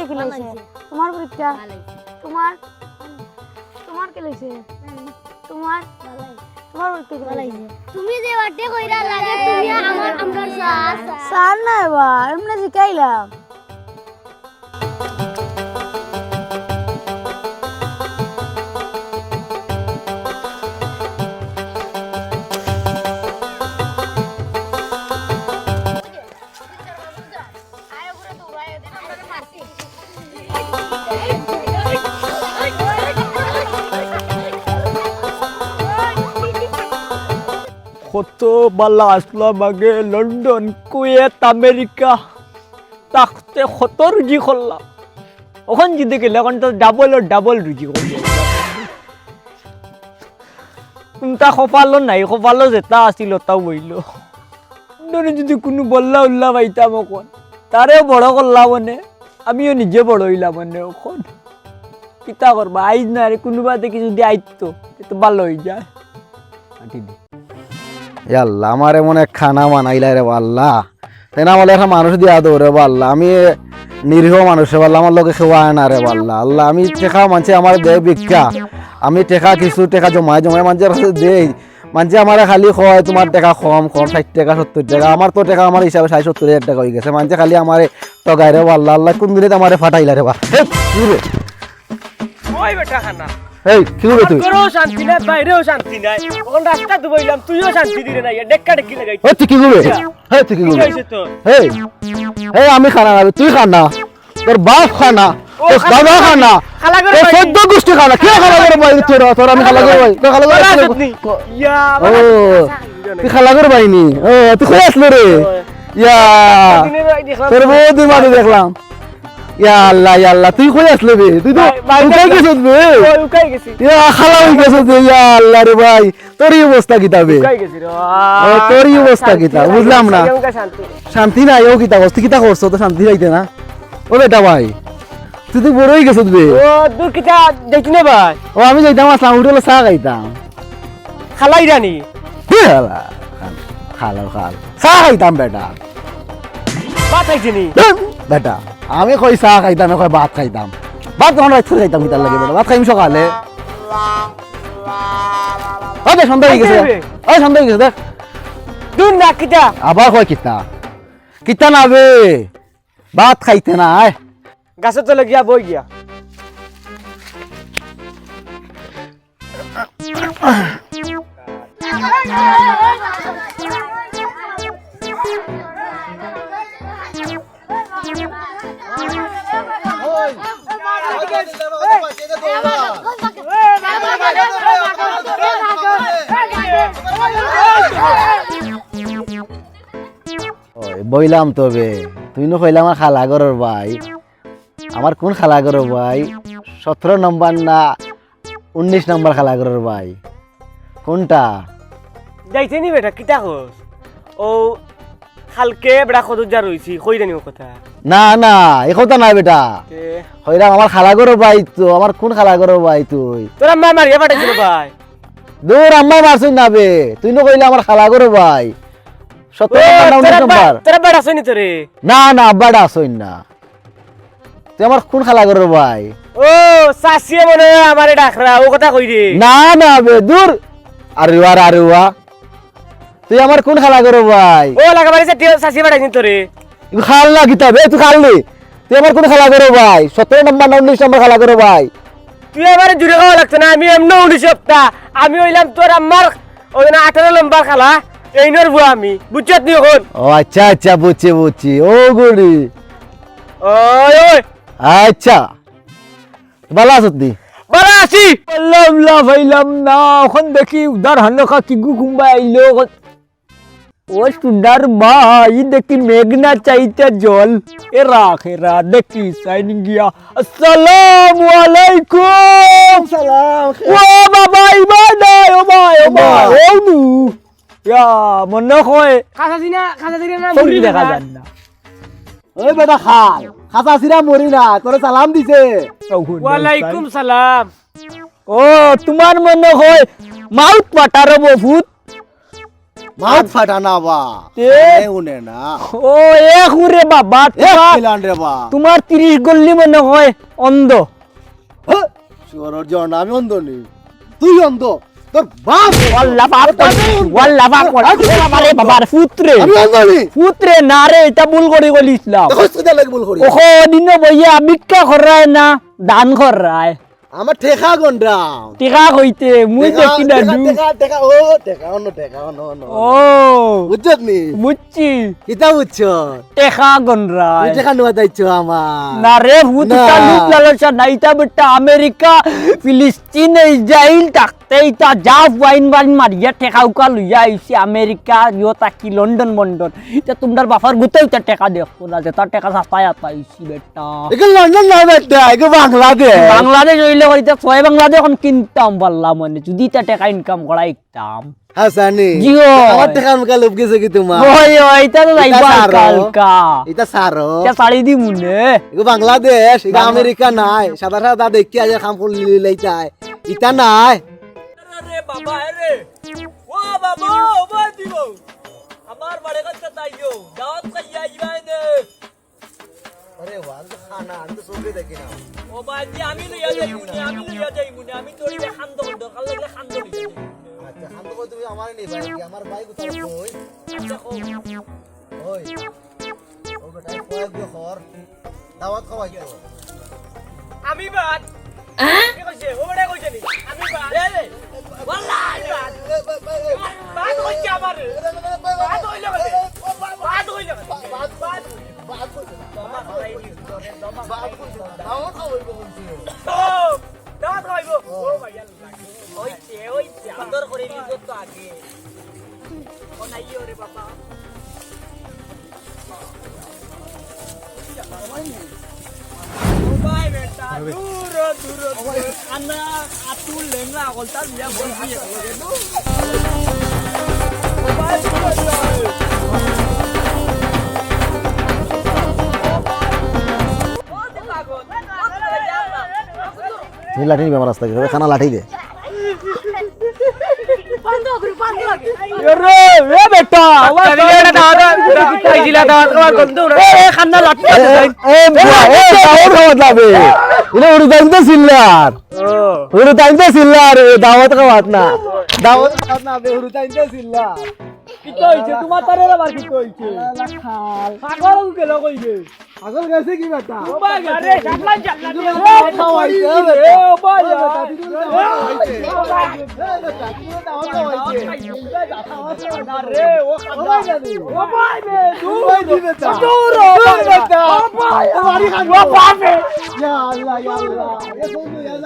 কি লাগছে তোমার পরীক্ষা তোমার তোমার কি লাগছে তোমার তোমার পরীক্ষা কি লাগছে তুমি যে বাটে কইরা লাগে তুমি আমার আমরা সাস সার না এবার এমনি শিখাইলাম কত বালা আসলাম আগে লন্ডন, কুয়েত, আমেরিকা। তাকতে কত রুজি করলাম। ওখান যদি গেলে এখন তো ডাবল ও ডাবল রুজি করব। তা কপালও নাই, কপালও যেটা আছিল, তাও বইল যদি কোনো বললা উল্লা পাইতাম এখন তারেও বড় করলাম মানে আমিও নিজে বড় হইলাম মানে এখন কিতা করবা? আইজ না রে, কোনোবা দেখি যদি আইতো তো ভালো হয়ে যায়। আল্লাহ আমার এমন এক খানা বানাইলা রে আল্লাহ তাই না বলে একটা মানুষ দিয়া দৌ রে আমি নিরীহ মানুষ রে আল্লাহ আমার লোকে খেওয়ায় না রে আল্লাহ আল্লাহ, আমি টেকা মানছে, আমার দে ভিক্ষা। আমি টেকা কিছু, টেকা জমায় জমায় মানুষের কাছে দেই। মানছে আমার খালি হয় তোমার টাকা কম কম, ষাট টাকা, সত্তর টাকা। আমার তো টাকা আমার হিসাবে ষাট, সত্তর হাজার টাকা হয়ে গেছে। মানছে খালি আমার টগাই রে আল্লাহ আল্লাহ, কোন দিনে আমার ফাটাইলা রে বা খানা এই কি তুই ঘরেও শান্তি নাই বাইরেও শান্তি নাই। ওখান রাস্তা দুবাইলাম তুইও শান্তি দিলে নাই ডেক্কা ডেক্কি লাগাই এই তুই কি হ্যাঁ তুই কি হেই হেই আমি খানা খাবি তুই খানা তোর বাপ খানা তোর খানা করে তোর। চোদ্দ গোষ্ঠী খানা কে খালা করে বাইনি তোর? তোর আমি খালা করে বাইনি তোর খালা করে ইয়া, ও তুই খালা করে বাইনি ও তুই কই আসলো রে? ইয়া তোর দেখলাম। ইয়া আল্লাহ ইয়া আল্লাহ তুই কই আসলো রে? তুই তো ভাই- ভাই- উকাই গেছিস রে? উকাই গেছি। ইয়া খালা হয়ে গেছিস রে ইয়া আল্লাহ রে ভাই। তোর এই অবস্থা কিতাবে উকাই গেছি রে ও, তোরই অবস্থা শান্তি কিতা, বুঝলাম না। শান্তি, নাই ও কিতা করছিস কিতা করছ? তো শান্তি পাইতে না? ও বেটা ভাই তুই তো বড় গেছিস রে ও দূর কিটা দেখি না ভাই? ও আমি যাইতাম আসলাম হোটেলে চা খাইতাম। খালাই রানি? খালা খালা খাল। চা খাইতাম বেটা। বেটা। আমি কই চাহ খাইতাম কই ভাত খাইতাম। ভাত তখন রাখতে খাইতাম কিতার লাগে বেটা। ভাত খাইম সকালে। ও দেখ সন্ধ্যা হয়ে গেছে। ও সন্ধ্যা হয়ে গেছে দেখ দূর না কিতা? আবার কয় কিতা? কিতা না বে? ভাত খাইতে না আয় তো লাগিয়া গিয়া বই গিয়া। বইলাম তবে। তুই নো কইলাম আমার খালা ঘরের ভাই। আমার কোন খালা ঘরের ভাই? সতেরো নম্বর না উনিশ নম্বর খালা ঘরের ভাই? কোনটা? যাইছে নি বেটা কিটা হোস ও খালকে বেটা কত যা রইছি কই জানি কথা। না না এ কথা নাই বেটা। তে, কইলাম আমার খালা ঘরের ভাই তো আমার কোন খালা ঘরের ভাই তুই? তোরা মা মারিয়া পাঠাইছিল ভাই। দূর আম্মা মারছুন না বে। তুই নো কইলে আমার খালা ঘরের ভাই। না বেড়া না না আব্বাটা আসইন না। তুই আমার কোন খালা ভাই। ও মনে আমারে ডাকরা ও কথা কই রে? না না বে দূর। আরে আর আরে ওয়া তুই আমার কোন খালা ভাই। ও লাগাবাড়ি চাষিয়ে পাঠাইনি তোরে। তুই খাল না গীতা বে তুই খাললি তুই আমার কোন খালা ভাই। সতেরো নম্বর না উনিশ নম্বর খালা ঘরের ভাই। তুই এবারে জুড়ে খাওয়া লাগতো না আমি এমনি উনিশ সপ্তাহ আমি হইলাম তোর আমার ওই না আঠারো লম্বার খালা। এই বুয়া আমি। বুঝছত নি এখন? ও আচ্ছা আচ্ছা বুঝছি বুঝছি। ও গুড়ি ওই ওই। আচ্ছা। ভালো আছো তুই বলা আছি। পারলাম না পাইলাম না। এখন দেখি উদার হানকা কিগু কুম্বা আইলো। ও সুন্দর ভাই দেখি মেঘনা চাইতে জল। এ রাখ এ রা দেখি সাইন গিয়া। আসসালামু আলাইকুম। সালাম। ও বাবা ইমান ও ভাই ও ভাই। ও নু ইয়া মনে হয় খাসা না সব দেখা দেখা যান না। ওই বেটা খাল খাসা সিরা মরি না তোরে সালাম দিছে। ওয়ালাইকুম সালাম। ও তোমার মনে হয় মাউথ পাটার বহুত মাউথ ফাটানা বা উনে না। ও এ হুরে বাবা তোমার খিলান রে বা। তোমার তিরিশ গল্লি মনে হয় অন্ধ। শুয়োরের জন আমি অন্ধ নি। তুই অন্ধ? তোর বাপ ওয়াল্লা বাপ ওয়াল্লা বাপ বাবারে বাবার পুত্রে। পুত্রে না রে এটা ভুল করে গলিছিলাম ওখো দিন বইয়া ভিক্ষা করায় না দান করায়। আমার ঠেকা গন্ডা টিকা কইতে মুই দেখি না দু টেকা টেকা ও টেকা অন্য টেকা অন্য অন্য ও বুঝছত নি? বুঝছি। কিতা বুঝছ টেকা গনরায় টেকা নোয়া দাইছ আমার। না রে ভূত। লুক লালসা নাইতা বেটা আমেরিকা ফিলিস্তিন ইসরাইল থাকতে ইতা যা ওয়াইন বাইন মারিয়া টেকা উকা লইয়া আইছি আমেরিকা ইয়ো তাকি লন্ডন মন্ডন এটা তোমার বাপার গুতে ইতা টেকা দেখো না যে তার টেকা সাতায় আতাইছি বেটা। একে লন্ডন না বেটা একে বাংলাদেশ। বাংলাদেশ হইলে হইতে ছয় বাংলাদেশ এখন কিনতাম পারলাম মানে যদি তা টাকা ইনকাম করা ইকতাম হাসানি জিও। আমার টেকা মুখা লোভ গেছে কি তোমার? ওই ওই তা তো যাইবা কালকা। এটা সারো কে শাড়ি দি মুনে এগো বাংলাদেশ এটা আমেরিকা নাই। সাদা সাদা দেখি আজ লিলাই চাই। ইটা নাই। আরে বাবা রে। ও বাবা ও দিব। আমার বাড়ি কাছে তাইও দাওয়াত খাইয়া আইবানে আরে ওয়াল খানা আমি তো সঙ্গে দেখি না। ও বাজি আমি লইয়া যাই মুনে আমি লইয়া যাই মুনে আমি তোর খান্দ দরকার লাগলে খান্দ লইয়া আচ্ছা খান তো তুমি আমার নেই ভাই আমার ভাই কোথায় কই আচ্ছা কও। ওই। ও বেটা কয়েক বছর দাওয়াত খাওয়াই তো আমি বাদ। কি কইছে? ও বড় কইছে নি? আমি বাদ। এ ওয়াল্লাহি বাদ। বাদ কইছে আমার। বাদ হইল বাদ হইল বাদ বাদ দমা খাই নি দমা খাই দাওয়াত খাওয়াই বলছি ও দাঁত খাইবো ও ভাইয়া তুমি লাঠি নিবে আমার রাস্তা গেলে খানা লাঠি দে। দাওয়াত খাওয়াত না। দাওয়াত খাওয়াত না কি কইছে তোমার তারে আবার কি কইছে পাগল গেল কইছে আগল গেছে কি বেটা ও ভাই আরে জানলা জানলা দাওয়াত খাওয়াইছে এ বেটা ও ভাই দাওয়াত খাওয়াইছে আরে ও খান্না ও ভাই বে ওই দি বেটা দূর দূর বেটা ও ভাই তোমারি খান ও ভাই ইয়া আল্লাহ ইয়া আল্লাহ এ ইয়া আল্লাহ